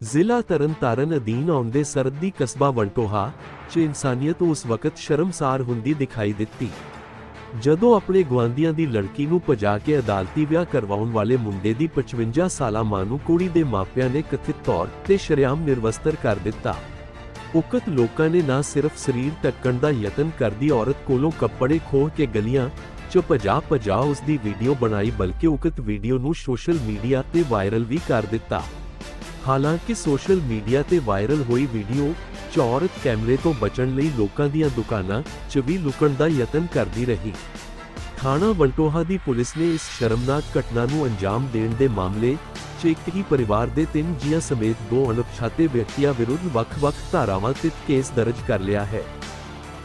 ਜ਼ਿਲ੍ਹਾ ਤਰਨਤਾਰਨ ਅਧੀਨ ਆਉਂਦੇ ਸਰਦੀ ਕਸਬਾ ਵੰਟੋਹਾ, 'ਚ ਇਨਸਾਨੀਅਤ ਉਸ ਵਕਤ ਸ਼ਰਮਸਾਰ ਹੁੰਦੀ ਦਿਖਾਈ ਦਿੱਤੀ। ਜਦੋਂ ਆਪਣੇ ਗੁਆਂਢੀਆਂ ਦੀ ਲੜਕੀ ਨੂੰ ਭਜਾ ਕੇ ਅਦਾਲਤੀ ਵਿਆਹ ਕਰਵਾਉਣ ਵਾਲੇ ਮੁੰਡੇ ਦੀ 55 ਸਾਲਾ ਮਾਂ ਨੂੰ ਕੁੜੀ ਦੇ ਮਾਪਿਆਂ ਨੇ ਕਥਿਤ ਤੌਰ ਤੇ ਸ਼ਰੇਆਮ ਨਿਰਵਸਤਰ ਕਰ ਦਿੱਤਾ। ਉਕਤ ਲੋਕਾਂ ਨੇ ਨਾ ਸਿਰਫ ਸਰੀਰ ਢੱਕਣ ਦਾ ਯਤਨ ਕਰਦੀ ਔਰਤ ਕੋਲੋਂ ਕੱਪੜੇ ਖੋਹ ਕੇ ਗਲੀਆਂ 'ਚ ਭਜਾ ਭਜਾ ਉਸ ਦੀ ਵੀਡੀਓ ਬਣਾਈ, ਬਲਕਿ ਉਕਤ ਵੀਡੀਓ ਨੂੰ ਸੋਸ਼ਲ ਮੀਡੀਆ ਤੇ ਵਾਇਰਲ ਵੀ ਕਰ ਦਿੱਤਾ। ਹਾਲਾਂਕਿ ਸੋਸ਼ਲ ਮੀਡੀਆ ਤੇ ਵਾਇਰਲ ਹੋਈ ਵੀਡੀਓ 'ਚ ਔਰਤ ਕੈਮਰੇ ਤੋਂ ਬਚਣ ਲਈ ਲੋਕਾਂ ਦੀਆਂ ਦੁਕਾਨਾਂ 'ਚ ਵੀ ਲੁਕਣ ਦਾ ਯਤਨ ਕਰਦੀ ਰਹੀ। ਥਾਣਾ ਵਲਟੋਹਾ ਦੀ ਪੁਲਿਸ ਨੇ ਇਸ ਸ਼ਰਮਨਾਕ ਘਟਨਾ ਨੂੰ ਅੰਜਾਮ ਦੇਣ ਦੇ ਮਾਮਲੇ 'ਚ ਇੱਕ ਹੀ ਪਰਿਵਾਰ ਦੇ ਤਿੰਨ ਜੀਆਂ ਸਮੇਤ ਦੋ ਅਣਪਛਾਤੇ ਵਿਅਕਤੀਆਂ ਵਿਰੁੱਧ ਵੱਖ-ਵੱਖ ਧਾਰਾਵਾਂ 'ਤੇ ਕੇਸ ਦਰਜ ਕਰ ਲਿਆ ਹੈ।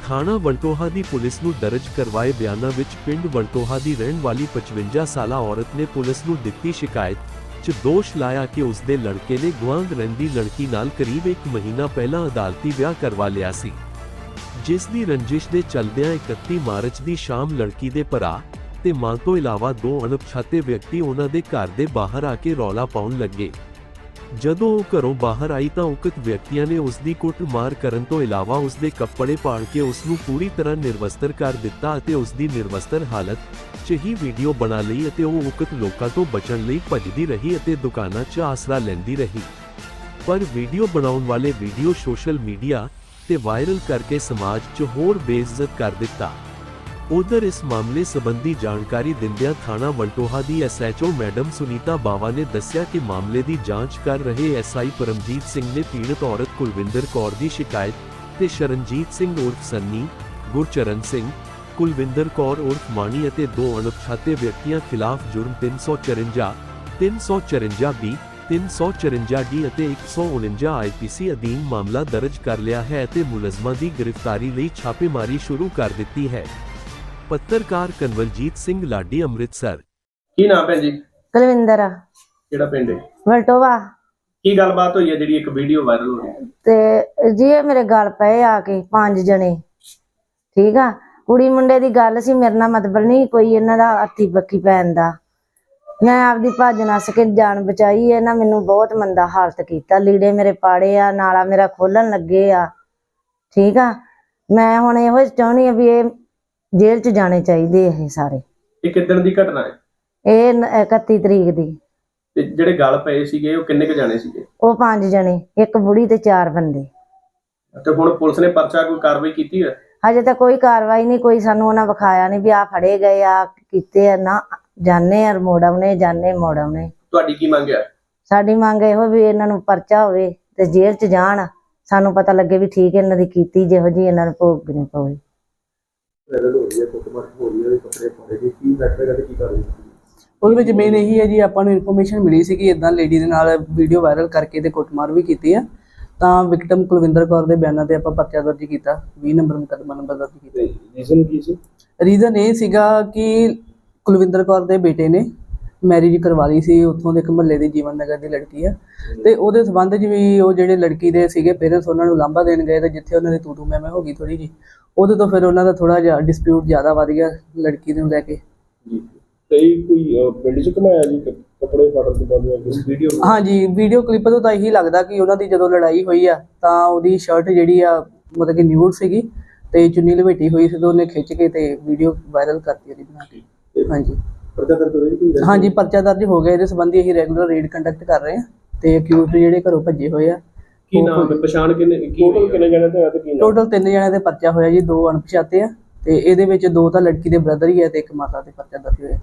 ਥਾਣਾ ਵਲਟੋਹਾ ਦੀ ਪੁਲਿਸ ਨੂੰ ਦਰਜ ਕਰਵਾਏ ਬਿਆਨਾਂ ਵਿੱਚ ਪਿੰਡ ਵਲਟੋਹਾ ਦੀ ਰਹਿਣ ਵਾਲੀ 55 ਸਾਲਾ ਔਰਤ ਨੇ ਪੁਲਿਸ ਨੂੰ ਦਿੱਤੀ ਸ਼ਿਕਾਇਤ 'ਚ ਦੋਸ਼ ਲਾਇਆ ਕਿ ਉਸ ਦੇ ਲੜਕੇ ਨੇ ਗੁਆਂਢ ਰਹਿੰਦੀ ਲੜਕੀ ਨਾਲ ਕਰੀਬ 1 ਮਹੀਨਾ ਪਹਿਲਾਂ ਅਦਾਲਤੀ ਵਿਆਹ ਕਰਵਾ ਲਿਆ ਸੀ। ਜਿਸ ਦੀ ਰੰਜਿਸ਼ ਦੇ ਚਲਦਿਆਂ 31 ਮਾਰਚ ਦੀ ਸ਼ਾਮ ਲੜਕੀ ਦੇ ਭਰਾ ਤੇ ਮਾਂ ਤੋਂ ਇਲਾਵਾ ਦੋ ਅਣਪਛਾਤੇ ਵਿਅਕਤੀ ਉਹਨਾਂ ਦੇ ਘਰ ਦੇ ਬਾਹਰ ਆ ਕੇ ਰੌਲਾ ਪਾਉਣ ਲੱਗੇ। ਜਦੋਂ ਉਹ ਘਰੋਂ ਬਾਹਰ ਆਈ ਤਾਂ ਉਕਤ ਵਿਅਕਤੀਆਂ ਨੇ ਉਸ ਦੀ ਕੁੱਟਮਾਰ ਕਰਨ ਤੋਂ ਇਲਾਵਾ ਉਸ ਦੇ ਕੱਪੜੇ ਪਾੜ ਕੇ ਉਸ ਨੂੰ ਪੂਰੀ ਤਰ੍ਹਾਂ ਨਿਰਵਸਤਰ ਕਰ ਦਿੱਤਾ ਅਤੇ ਉਸ ਦੀ ਨਿਰਵਸਤਰ ਹਾਲਤ 'ਚ ਹੀ ਵੀਡੀਓ ਬਣਾ ਲਈ ਅਤੇ ਉਹ ਉਕਤ ਲੋਕਾਂ ਤੋਂ ਬਚਣ ਲਈ ਭੱਜਦੀ ਰਹੀ ਅਤੇ ਦੁਕਾਨਾਂ 'ਚ ਆਸਰਾ ਲੈਂਦੀ ਰਹੀ। ਪਰ ਵੀਡੀਓ ਬਣਾਉਣ ਵਾਲੇ ਵੀਡੀਓ ਸੋਸ਼ਲ ਮੀਡੀਆ ਤੇ ਵਾਇਰਲ ਕਰਕੇ ਸਮਾਜ 'ਚ ਹੋਰ ਬੇਇੱਜ਼ਤ ਕਰ ਦਿੱਤਾ। ਉਧਰ ਇਸ ਮਾਮਲੇ ਸੰਬੰਧੀ ਜਾਣਕਾਰੀ ਦਿੰਦਿਆਂ ਥਾਣਾ ਵਲਟੋਹਾ ਦੀ ਐਸਐਚਓ ਮੈਡਮ ਸੁਨੀਤਾ ਬਾਵਾ ਨੇ ਦੱਸਿਆ ਕਿ ਮਾਮਲੇ ਦੀ ਜਾਂਚ ਕਰ ਰਹੇ ਐਸਆਈ ਪਰਮਜੀਤ ਸਿੰਘ ਨੇ ਪੀੜਤ ਔਰਤ ਕੁਲਵਿੰਦਰ ਕੌਰ ਦੀ ਸ਼ਿਕਾਇਤ ਤੇ ਸ਼ਰਨਜੀਤ ਸਿੰਘ ਉਰਫ ਸੰਨੀ, ਗੁਰਚਰਨ ਸਿੰਘ, ਕੁਲਵਿੰਦਰ ਕੌਰ ਉਰਫ ਮਾਣੀ ਅਤੇ ਦੋ ਅਣਪਛਾਤੇ ਵਿਅਕਤੀਆਂ ਖਿਲਾਫ ਜੁਰਮ 354 354 ਬੀ 354 ਡੀ ਅਤੇ 149 ਆਈਪੀਸੀ ਅਧੀਨ ਮਾਮਲਾ ਦਰਜ ਕਰ ਲਿਆ ਹੈ ਅਤੇ ਮੁਲਜ਼ਮਾਂ ਦੀ ਗ੍ਰਿਫਤਾਰੀ ਲਈ ਛਾਪੇਮਾਰੀ ਸ਼ੁਰੂ ਕਰ ਦਿੱਤੀ ਹੈ। ਪੱਤਰਕਾਰ ਕਨਵਲਜੀਤ ਸਿੰਘ ਲਾਡੀ ਅੰਮ੍ਰਿਤਸਰ। ਕੀ ਨਾਮ ਭੈਣ ਜੀ? ਕੁਲਵਿੰਦਰ। ਕਿਹੜਾ ਪਿੰਡ ਹੈ? ਵਲਟੋਵਾ। ਕੀ ਗੱਲਬਾਤ ਹੋਈ ਹੈ ਜਿਹੜੀ ਇੱਕ ਵੀਡੀਓ ਵਾਇਰਲ ਹੋ ਰਹੀ ਹੈ ਤੇ ਜੀ ਇਹ ਮੇਰੇ ਗੱਲ ਪਏ ਆ ਕੇ ਪੰਜ ਜਣੇ। ਠੀਕ ਆ? ਕੁੜੀ ਮੁੰਡੇ ਦੀ ਗੱਲ ਸੀ ਮੇਰੇ ਨਾਲ ਮਤਲਬ ਨਹੀਂ ਕੋਈ ਇਹਨਾਂ ਦਾ ਹੱਥੀ ਬੱਕੀ ਪੈਣ ਦਾ। ਮੈਂ ਆਪਦੀ ਭੱਜ ਨੱਸ ਕੇ ਜਾਨ ਬਚਾਈ ਇਹਨਾਂ ਮੈਨੂੰ ਬਹੁਤ ਮੰਦਾ ਹਾਲਤ ਕੀਤਾ। ਲੀੜੇ ਮੇਰੇ ਪਾੜੇ ਆ ਨਾਲਾ ਮੇਰਾ ਖੋਲਣ ਲੱਗੇ ਆ। ਠੀਕ ਆ? ਮੈਂ ਹੁਣ ਇਹੋ ਚਾਹੁੰਦੀ ਆ ਵੀ ਇਹ ਜੇਲ੍ਹ 'ਚ ਜਾਣੇ ਚਾਹੀਦੇ ਇਹ ਸਾਰੇ। ਇਹ ਕਿੱਦਣ ਦੀ ਘਟਨਾ ਹੈ? ਇਹ ਨ- 31 ਤਰੀਕ ਦੀ। ਤੇ ਜਿਹੜੇ ਗੱਲ ਪਏ ਸੀਗੇ ਉਹ ਕਿੰਨੇ ਕ ਜਾਣੇ ਸੀਗੇ? ਉਹ ਪੰਜ ਜਣੇ ਇੱਕ ਬੁੜੀ ਤੇ ਚਾਰ ਬੰਦੇ। ਤੇ ਹੁਣ ਪੁਲਿਸ ਨੇ ਪਰਚਾ ਕੋਈ ਕਾਰਵਾਈ ਕੀਤੀ ਹੈ? ਹਜੇ ਤਾਂ ਕੋਈ ਕਾਰਵਾਈ ਨਹੀਂ ਕੋਈ ਸਾਨੂੰ ਉਹਨਾਂ ਵਿਖਾਇਆ ਨਹੀਂ ਵੀ ਆ ਫੜੇ ਗਏ ਆ ਕੀਤੇ ਆ ਨਾ। ਜਾਣੇ ਆ ਮੋੜਵਨੇ ਜਾਣੇ ਮੋੜਵਨੇ ਤੁਹਾਡੀ ਕੀ ਮੰਗ ਹੈ? ਸਾਡੀ ਮੰਗ ਇਹੋ ਵੀ ਇਹਨਾਂ ਨੂੰ ਪਰਚਾ ਹੋਵੇ ਤੇ ਜੇਲ੍ਹ 'ਚ ਜਾਣ। ਸਾਨੂੰ ਪਤਾ ਲੱਗੇ ਵੀ ਠੀਕ ਇਹਨਾਂ ਦੀ ਕੀਤੀ ਜਿਹੋ ਜੀ ਇਹਨਾਂ ਨੂੰ ਭੋਗਣੀ ਪਵੇ। ਉਹਦੇ ਵਿੱਚ ਮੇਨ ਇਹੀ ਹੈ ਜੀ ਆਪਾਂ ਨੂੰ ਇਨਫੋਰਮੇਸ਼ਨ ਮਿਲੀ ਸੀ ਕਿ ਇਦਾਂ ਲੇਡੀ ਦੇ ਨਾਲ ਵੀਡੀਓ ਵਾਇਰਲ ਕਰਕੇ ਤੇ ਕੁੱਟਮਾਰ ਵੀ ਕੀਤੀ ਆ। ਤਾਂ ਵਿਕਟਮ ਕੁਲਵਿੰਦਰ ਕੌਰ ਦੇ ਬਿਆਨਾਂ ਤੇ ਆਪਾਂ ਪਰਚਾ ਦਰਜ ਕੀਤਾ 20 ਨੰਬਰ ਮੁਕੱਦਮਾ ਨੰਬਰ ਦਰਜ ਕੀਤਾ। ਰੀਜ਼ਨ ਕੀ ਸੀ? ਰੀਜ਼ਨ ਇਹ ਸੀਗਾ ਕਿ ਕੁਲਵਿੰਦਰ ਕੌਰ ਦੇ ਬੇਟੇ ਨੇ ਮੈਰਿਜ ਕਰਵਾ ਲਈ ਸੀ ਉੱਥੋਂ ਦੇ ਇੱਕ ਮਹੱਲੇ ਦੀ ਜੀਵਨ ਨਗਰ ਦੀ ਲੜਕੀ ਆ। ਤੇ ਉਹਦੇ ਸਬੰਧ 'ਚ ਵੀ ਉਹ ਜਿਹੜੇ ਲੜਕੀ ਦੇ ਸੀਗੇ ਪੇਰੈਂਟਸ ਉਹਨਾਂ ਨੂੰ ਲਾਂਭਾ ਦੇਣ ਗਏ ਤੇ ਜਿੱਥੇ ਉਹਨਾਂ ਦੀ ਤੂ ਤੂ ਮੈਂ ਮੈਂ ਹੋ ਗਈ ਥੋੜੀ ਜੀ ਉਹਦੇ ਤੋਂ ਫਿਰ ਉਹਨਾਂ ਦਾ ਥੋੜਾ ਜਿਹਾ ਡਿਸਪਿਊਟ ਜ਼ਿਆਦਾ ਵੱਧ ਗਿਆ ਲੜਕੀ ਨੂੰ ਲੈ ਕੇ। ਜੀ। ਤੇ ਕੋਈ ਪਿੰਡ ਚ ਕਮਾਇਆ ਜੀ ਕੱਪੜੇ ਫਾੜਨ ਤੋਂ ਬਾਅਦ ਵੀਡੀਓ ਹਾਂਜੀ ਵੀਡੀਓ ਕਲਿੱਪ ਤੋਂ ਤਾਂ ਇਹੀ ਲੱਗਦਾ ਕਿ ਉਹਨਾਂ ਦੀ ਜਦੋਂ ਲੜਾਈ ਹੋਈ ਆ ਤਾਂ ਉਹਦੀ ਸ਼ਰਟ ਜਿਹੜੀ ਆ ਮਤਲਬ ਕਿ ਨਿਊਡ ਸੀਗੀ ਤੇ ਚੁੰਨੀ ਲਪੇਟੀ ਹੋਈ ਸੀ ਤੇ ਉਹਨੇ ਖਿੱਚ ਕੇ ਤੇ ਵੀਡੀਓ ਵਾਇਰਲ ਕਰਤੀ ਉਹਦੀ ਬਣਾ ਕੇ। ਹਾਂਜੀ। ਪਰਚਾ ਦਰਜ ਹੋਈ ਕੋਈ ਹਾਂਜੀ ਪਰਚਾ ਦਰਜ ਹੋ ਗਿਆ। ਇਹਦੇ ਸੰਬੰਧੀ ਅਸੀਂ ਰੈਗੂਲਰ ਰੇਡ ਕੰਡਕਟ ਕਰ ਰਹੇ ਹਾਂ ਤੇ ਅਕਿਊਜ਼ਡ ਜਿਹੜੇ ਘਰੋਂ ਭੱਜੇ ਹੋਏ ਆ ਕੀ ਨਾਮ ਹੈ? ਪਛਾਣ ਕਿੰਨੇ ਟੋਟਲ ਕਿੰਨੇ ਜਣੇ ਤੇ ਤੇ ਕੀ ਨਾਮ? ਟੋਟਲ ਤਿੰਨ ਜਣਿਆਂ ਦੇ ਪਰਚਾ ਹੋਇਆ ਜੀ ਦੋ ਅਣਪਛਾਤੇ ਆ ਤੇ ਇਹਦੇ ਵਿੱਚ ਦੋ ਤਾਂ ਲੜਕੀ ਦੇ ਬ੍ਰਦਰ ਹੀ ਆ ਤੇ ਇੱਕ ਮਾਤਾ ਦੇ ਪਰਚਾ ਦਰਜ ਹੋਇਆ।